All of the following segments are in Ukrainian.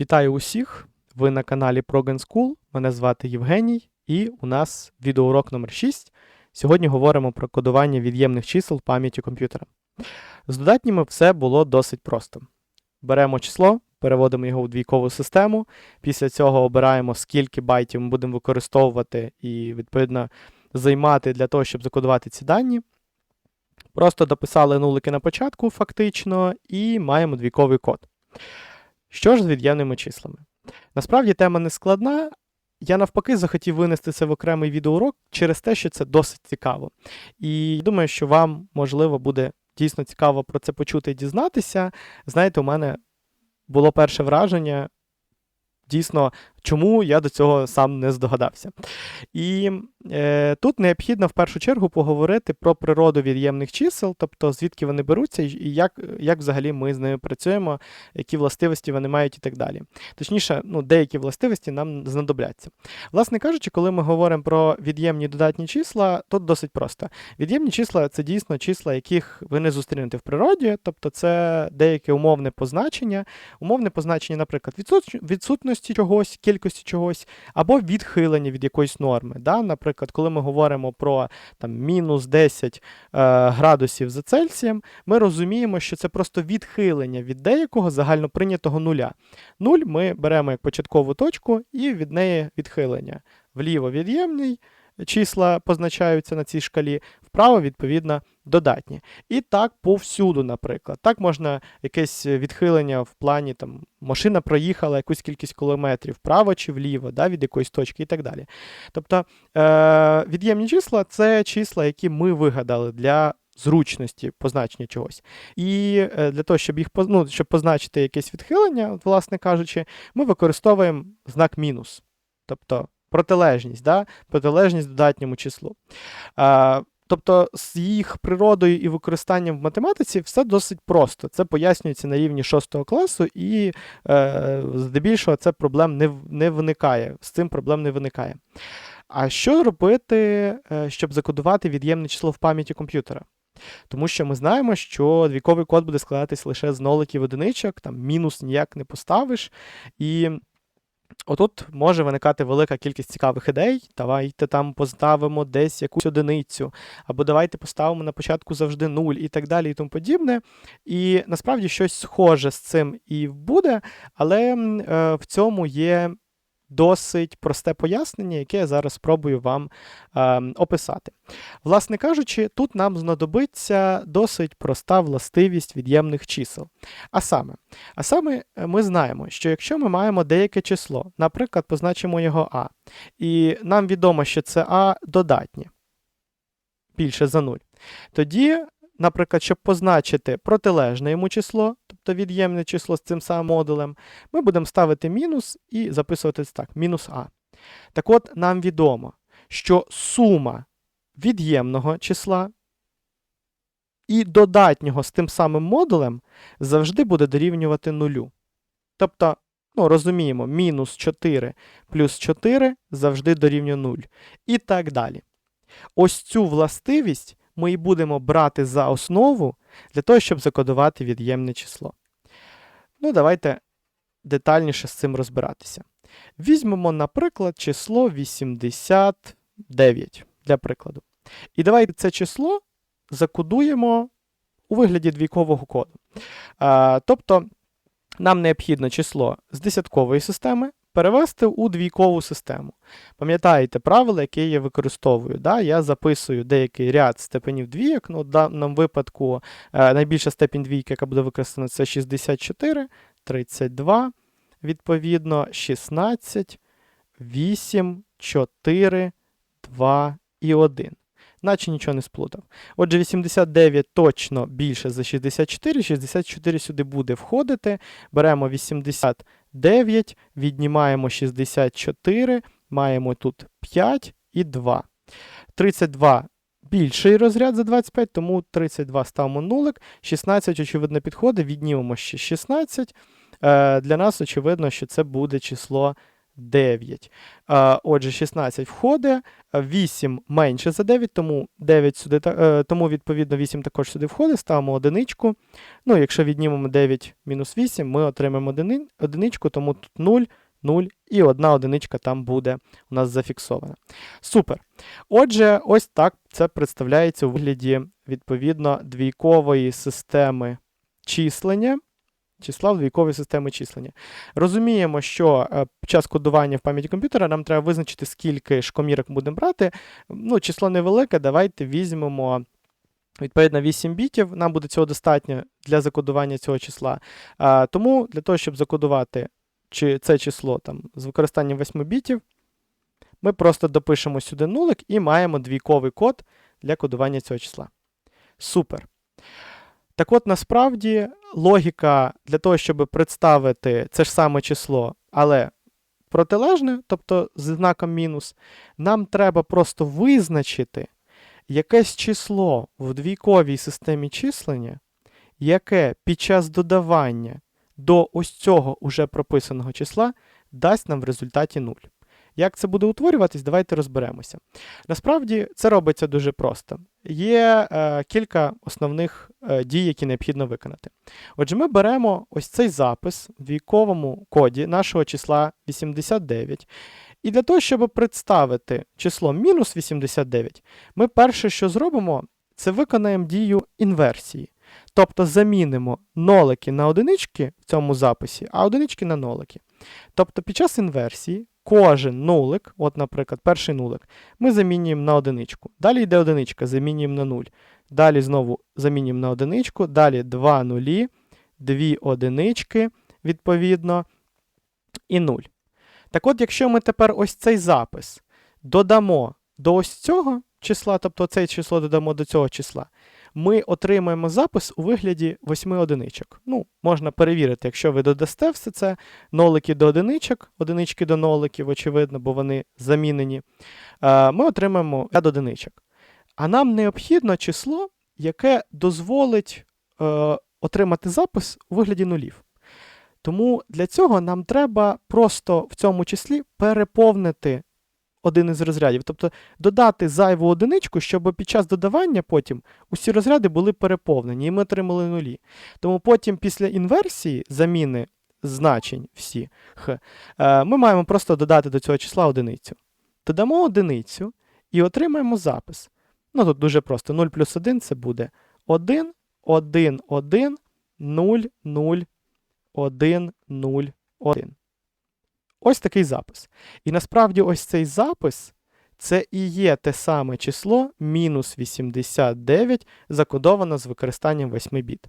Вітаю усіх! Ви на каналі Progen School. Мене звати Євгеній, і у нас відеоурок номер 6. Сьогодні говоримо про кодування від'ємних чисел в пам'яті комп'ютера. З додатніми все було досить просто. Беремо число, переводимо його в двійкову систему. Після цього обираємо, скільки байтів ми будемо використовувати і, відповідно, займати для того, щоб закодувати ці дані. Просто дописали нулики на початку, фактично, і маємо двійковий код. Що ж з від'ємними числами? Насправді тема не складна. Я навпаки захотів винести це в окремий відеоурок через те, що це досить цікаво. І думаю, що вам, можливо, буде дійсно цікаво про це почути і дізнатися. Знаєте, у мене було перше враження. Дійсно, чому я до цього сам не здогадався. І е, тут необхідно в першу чергу поговорити про природу від'ємних чисел, тобто звідки вони беруться, і як як взагалі ми з ними працюємо, які властивості вони мають і так далі. Точніше, ну, деякі властивості нам знадобляться. Власне кажучи, коли ми говоримо про від'ємні додатні числа, тут досить просто. Від'ємні числа це дійсно числа, яких ви не зустрінете в природі, тобто це деяке умовне позначення. Умовне позначення, наприклад, відсутності чогось, кількості чогось, або відхилення від якоїсь норми. Да? Наприклад, коли ми говоримо про там, мінус 10 е, градусів за Цельсієм, ми розуміємо, що це просто відхилення від деякого загальноприйнятого нуля. Нуль ми беремо як початкову точку і від неї відхилення. Вліво від'ємний числа позначаються на цій шкалі, вправо, відповідно, додатні. І так повсюду, наприклад. Так можна якесь відхилення в плані там машина проїхала якусь кількість кілометрів вправо чи вліво, да, від якоїсь точки і так далі. Тобто е- від'ємні числа це числа, які ми вигадали для. Зручності позначення чогось. І е, для того, щоб їх ну, щоб позначити якесь відхилення, власне кажучи, ми використовуємо знак мінус. Тобто протилежність, да? протилежність додатньому числу. А, Тобто з їх природою і використанням в математиці все досить просто. Це пояснюється на рівні 6 класу, і е, здебільшого це проблем не не виникає. З цим проблем не виникає. А що робити, е, щоб закодувати від'ємне число в пам'яті комп'ютера? Тому що ми знаємо, що двійковий код буде складатись лише з ноликів одиничок, там мінус ніяк не поставиш. І Отут може виникати велика кількість цікавих ідей. Давайте там поставимо десь якусь одиницю, або давайте поставимо на початку завжди нуль і так далі, і тому подібне. І насправді щось схоже з цим і буде, але е, в цьому є досить просте пояснення, яке я зараз спробую вам е, описати. Власне кажучи, тут нам знадобиться досить проста властивість від'ємних чисел. А саме, а саме е, ми знаємо, що якщо ми маємо деяке число, наприклад, позначимо його А, і нам відомо, що це А додатнє більше за 0, тоді наприклад, щоб позначити протилежне йому число, тобто від'ємне число з цим самим модулем, ми будемо ставити мінус і записувати так, мінус А. Так от, нам відомо, що сума від'ємного числа і додатнього з тим самим модулем завжди буде дорівнювати нулю. Тобто, ну, розуміємо, мінус 4 плюс 4 завжди дорівнює 0. І так далі. Ось цю властивість ми і будемо брати за основу для того, щоб закодувати від'ємне число. Ну, давайте детальніше з цим розбиратися. Візьмемо, наприклад, число 89 для прикладу. І давайте це число закодуємо у вигляді двійкового коду. Тобто нам необхідно число з десяткової системи перевести у двійкову систему. Пам'ятаєте правило, яке я використовую. Да? Я записую деякий ряд степенів двійок. Ну, В даному випадку е, найбільша степінь двійки, яка буде використана, це 64, 32, відповідно, 16, 8, 4, 2 і 1. Наче нічого не сплутав. Отже, 89 точно більше за 64, 64 сюди буде входити. Беремо 80. 9, віднімаємо 64, маємо тут 5 і 2. 32 більший розряд за 25, тому 32 ставимо нулик. 16, очевидно, підходить, віднімемо ще 16. Е, Для нас очевидно, що це буде число 9. Е, Отже, 16 входить, 8 менше за 9, тому 9 сюди, е, тому відповідно 8 також сюди входить, ставимо одиничку. Ну, якщо віднімемо 9 мінус 8, ми отримаємо одиничку, тому тут 0, 0 і одна одиничка там буде у нас зафіксована. Супер. Отже, ось так це представляється у вигляді відповідно двійкової системи числення. Числа в двійковій системи числення. Розуміємо, що е, під час кодування в пам'яті комп'ютера нам треба визначити, скільки ж комірок будемо брати. Ну, число невелике, давайте візьмемо. Відповідно, 8 бітів, нам буде цього достатньо для закодування цього числа. А, тому для того, щоб закодувати чи це число там, з використанням 8 бітів, ми просто допишемо сюди нулик і маємо двійковий код для кодування цього числа. Супер. Так от, насправді, логіка для того, щоб представити це ж саме число, але протилежне, тобто з знаком мінус, нам треба просто визначити якесь число в двійковій системі числення, яке під час додавання до ось цього уже прописаного числа дасть нам в результаті 0. Як це буде утворюватись, давайте розберемося. Насправді це робиться дуже просто. Є е, кілька основних е, дій, які необхідно виконати. Отже, ми беремо ось цей запис в війковому коді нашого числа 89. І для того, щоб представити число мінус 89, ми перше, що зробимо, це виконаємо дію інверсії. Тобто замінимо нолики на одинички в цьому записі, а одинички на нолики. Тобто під час інверсії кожен нулик, от, наприклад, перший нулик, ми замінюємо на одиничку. Далі йде одиничка, замінюємо на 0. Далі знову замінюємо на одиничку, далі два нулі, дві одинички, відповідно, і 0. Так от, якщо ми тепер ось цей запис додамо до ось цього числа, тобто це число додамо до цього числа, ми отримаємо запис у вигляді 8 одиничок. Ну, можна перевірити, якщо ви додасте все це, нолики до одиничок, одинички до ноликів, очевидно, бо вони замінені, е, ми отримаємо ряд одиничок. А нам необхідно число, яке дозволить е, отримати запис у вигляді нулів. Тому для цього нам треба просто в цьому числі переповнити один із розрядів, тобто додати зайву одиничку, щоб під час додавання потім усі розряди були переповнені, і ми отримали нулі. Тому потім після інверсії заміни значень всі, х, е, ми маємо просто додати до цього числа одиницю. Додамо одиницю і отримаємо запис. Ну тут дуже просто. 0 плюс 1 це буде 1, 1, 1, 0, 0, 1, 0, 1. Ось такий запис. І насправді ось цей запис це і є те саме число мінус 89, закодовано з використанням 8 біт.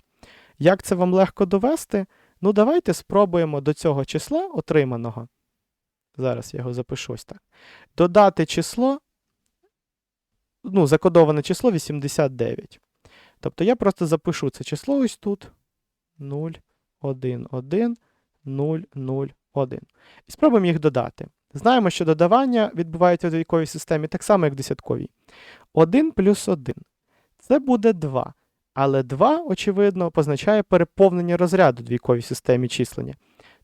Як це вам легко довести? Ну, давайте спробуємо до цього числа отриманого. Зараз я його запишу ось так. Додати число, ну, закодоване число 89. Тобто я просто запишу це число ось тут. 0, 1, 1, 0, 0, 1. І спробуємо їх додати. Знаємо, що додавання відбувається в двійковій системі так само, як в десятковій. 1 плюс 1. Це буде 2. Але 2, очевидно, позначає переповнення розряду двійковій системі числення.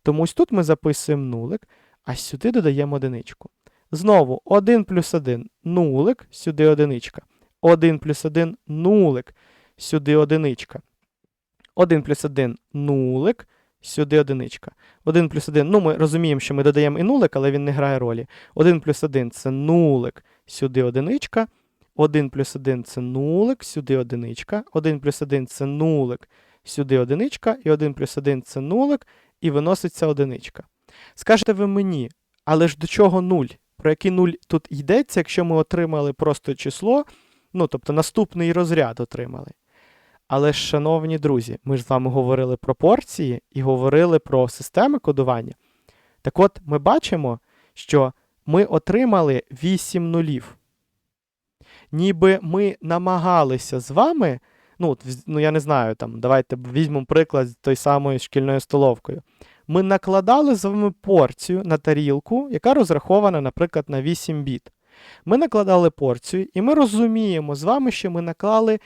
Тому ось тут ми записуємо нулик, а сюди додаємо одиничку. Знову 1 плюс 1 нулик, сюди одиничка. 1 плюс 1 нулик, сюди одиничка. 1 плюс 1 нулик, сюди одиничка. 1 плюс 1, ну ми розуміємо, що ми додаємо і нулик, але він не грає ролі. 1 плюс 1 це нулик, сюди одиничка. 1 плюс 1 це нулик, сюди одиничка. 1 плюс 1 це нулик, сюди одиничка. І 1 плюс 1 це нулик, і виноситься одиничка. Скажете ви мені, але ж до чого 0? Про який 0 тут йдеться, якщо ми отримали просто число, ну тобто наступний розряд отримали. Але шановні друзі, ми ж з вами говорили про порції і говорили про системи кодування. Так от, ми бачимо, що ми отримали 8 нулів. Ніби ми намагалися з вами, ну, ну я не знаю, там, давайте візьмемо приклад з той самою шкільною столовкою. Ми накладали з вами порцію на тарілку, яка розрахована, наприклад, на 8 біт. Ми накладали порцію, і ми розуміємо з вами, що ми наклали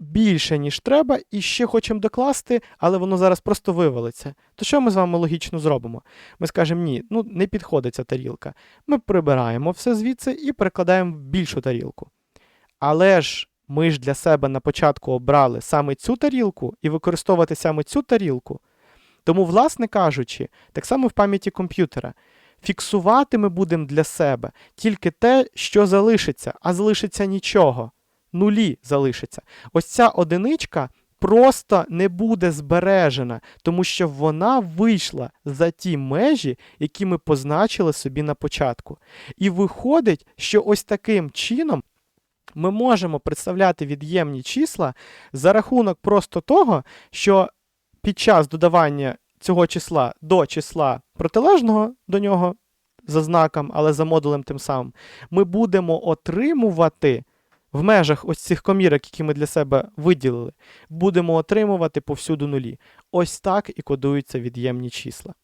більше, ніж треба, і ще хочемо докласти, але воно зараз просто вивалиться. То що ми з вами логічно зробимо? Ми скажемо, ні, ну не підходить ця тарілка. Ми прибираємо все звідси і перекладаємо в більшу тарілку. Але ж ми ж для себе на початку обрали саме цю тарілку і використовувати саме цю тарілку. Тому, власне кажучи, так само в пам'яті комп'ютера. Фіксувати ми будемо для себе тільки те, що залишиться, а залишиться нічого. Нулі залишиться. Ось ця одиничка просто не буде збережена, тому що вона вийшла за ті межі, які ми позначили собі на початку. І виходить, що ось таким чином ми можемо представляти від'ємні числа за рахунок просто того, що під час додавання цього числа до числа протилежного до нього за знаком, але за модулем тим самим, ми будемо отримувати в межах ось цих комірок, які ми для себе виділили, будемо отримувати повсюду нулі. Ось так і кодуються від'ємні числа.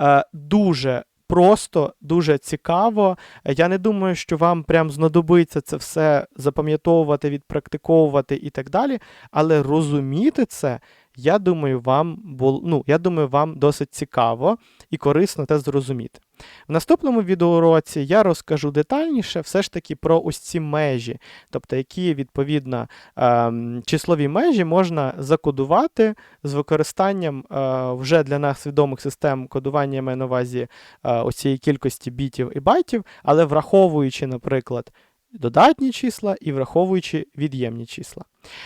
Е, дуже просто, дуже цікаво. Я не думаю, що вам прям знадобиться це все запам'ятовувати, відпрактиковувати і так далі, але розуміти це. Я думаю, вам бул... ну, я думаю, вам досить цікаво і корисно те зрозуміти. В наступному відеоуроці я розкажу детальніше все ж таки про ось ці межі, тобто які відповідно ем, числові межі можна закодувати з використанням е, вже для нас відомих систем кодування я маю на увазі е, ось цієї кількості бітів і байтів, але враховуючи, наприклад, додатні числа і враховуючи від'ємні числа.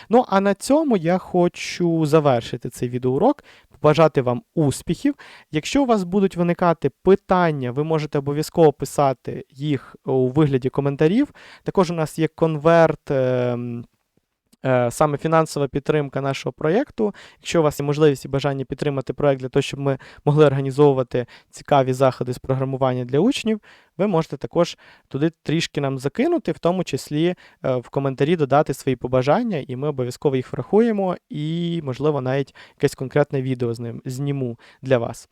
Ну, а на цьому я хочу завершити цей відеоурок, побажати вам успіхів. Якщо у вас будуть виникати питання, ви можете обов'язково писати їх у вигляді коментарів. Також у нас є конверт. е, Саме фінансова підтримка нашого проєкту. Якщо у вас є можливість і бажання підтримати проєкт для того, щоб ми могли організовувати цікаві заходи з програмування для учнів, ви можете також туди трішки нам закинути, в тому числі е, в коментарі додати свої побажання, і ми обов'язково їх врахуємо, і, можливо, навіть якесь конкретне відео з ним зніму для вас.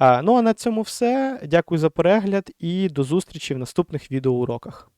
Ну а на цьому все. Дякую за перегляд і до зустрічі в наступних відеоуроках.